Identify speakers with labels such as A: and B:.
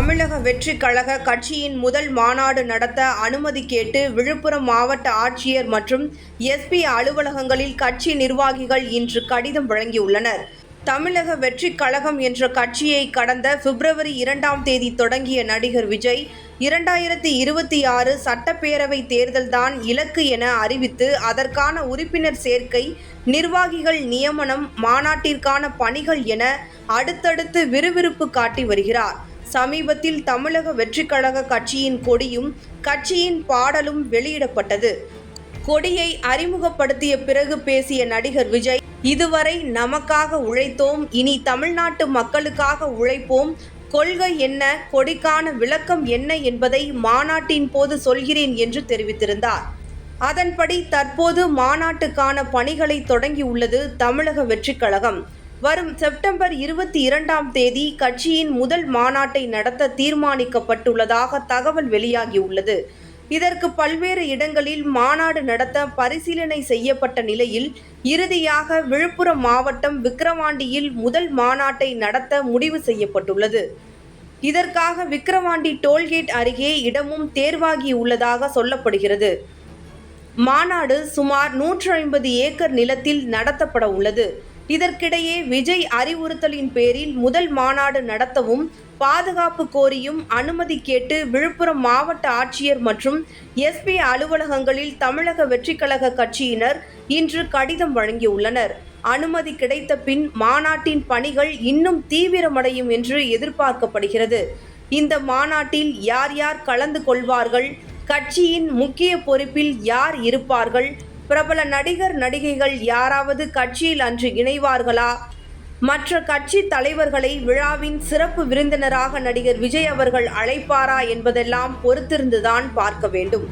A: தமிழக வெற்றி கழக கட்சியின் முதல் மாநாடு நடத்த அனுமதி கேட்டு விழுப்புரம் மாவட்ட ஆட்சியர் மற்றும் எஸ்பி அலுவலகங்களில் கட்சி நிர்வாகிகள் இன்று கடிதம் வழங்கியுள்ளனர் தமிழக வெற்றி கழகம் என்ற கட்சியை கடந்த பிப்ரவரி இரண்டாம் தேதி தொடங்கிய நடிகர் விஜய் இரண்டாயிரத்தி இருபத்தி ஆறு சட்டப்பேரவை தேர்தல்தான் இலக்கு என அறிவித்து அதற்கான உறுப்பினர் சேர்க்கை நிர்வாகிகள் நியமனம் மாநாட்டிற்கான பணிகள் என அடுத்தடுத்து விறுவிறுப்பு காட்டி வருகிறார் சமீபத்தில் தமிழக வெற்றிக் கழக கட்சியின் கொடியும் கட்சியின் பாடலும் வெளியிடப்பட்டது கொடியை அறிமுகப்படுத்திய பிறகு பேசிய நடிகர் விஜய் இதுவரை நமக்காக உழைத்தோம் இனி தமிழ்நாட்டு மக்களுக்காக உழைப்போம் கொள்கை என்ன கொடிக்கான விளக்கம் என்ன என்பதை மாநாட்டின் போது சொல்கிறேன் என்று தெரிவித்திருந்தார் அதன்படி தற்போது மாநாட்டுக்கான பணிகளை தொடங்கியுள்ளது தமிழக வெற்றிக் கழகம் வரும் செப்டம்பர் இருபத்தி இரண்டாம் தேதி கட்சியின் முதல் மாநாட்டை நடத்த தீர்மானிக்கப்பட்டுள்ளதாக தகவல் வெளியாகியுள்ளது இதற்கு பல்வேறு இடங்களில் மாநாடு நடத்த பரிசீலனை செய்யப்பட்ட நிலையில் இறுதியாக விழுப்புரம் மாவட்டம் விக்கிரவாண்டியில் முதல் மாநாட்டை நடத்த முடிவு செய்யப்பட்டுள்ளது இதற்காக விக்கிரவாண்டி டோல்கேட் அருகே இடமும் தேர்வாகியுள்ளதாக சொல்லப்படுகிறது மாநாடு சுமார் நூற்று ஐம்பது ஏக்கர் நிலத்தில் நடத்தப்பட உள்ளது இதற்கிடையே விஜய் அறிவுறுத்தலின் பேரில் முதல் மாநாடு நடத்தவும் பாதுகாப்பு கோரியும் அனுமதி கேட்டு விழுப்புரம் மாவட்ட ஆட்சியர் மற்றும் எஸ்பி அலுவலகங்களில் தமிழக வெற்றிக்கழக கட்சியினர் இன்று கடிதம் வழங்கியுள்ளனர் அனுமதி கிடைத்த பின் மாநாட்டின் பணிகள் இன்னும் தீவிரமடையும் என்று எதிர்பார்க்கப்படுகிறது இந்த மாநாட்டில் யார் யார் கலந்து கொள்வார்கள் கட்சியின் முக்கிய பொறுப்பில் யார் இருப்பார்கள் பிரபல நடிகர் நடிகைகள் யாராவது கட்சியில் அன்று இணைவார்களா மற்ற கட்சி தலைவர்களை விழாவின் சிறப்பு விருந்தினராக நடிகர் விஜய் அவர்கள் அழைப்பாரா என்பதெல்லாம் பொறுத்திருந்துதான் பார்க்க வேண்டும்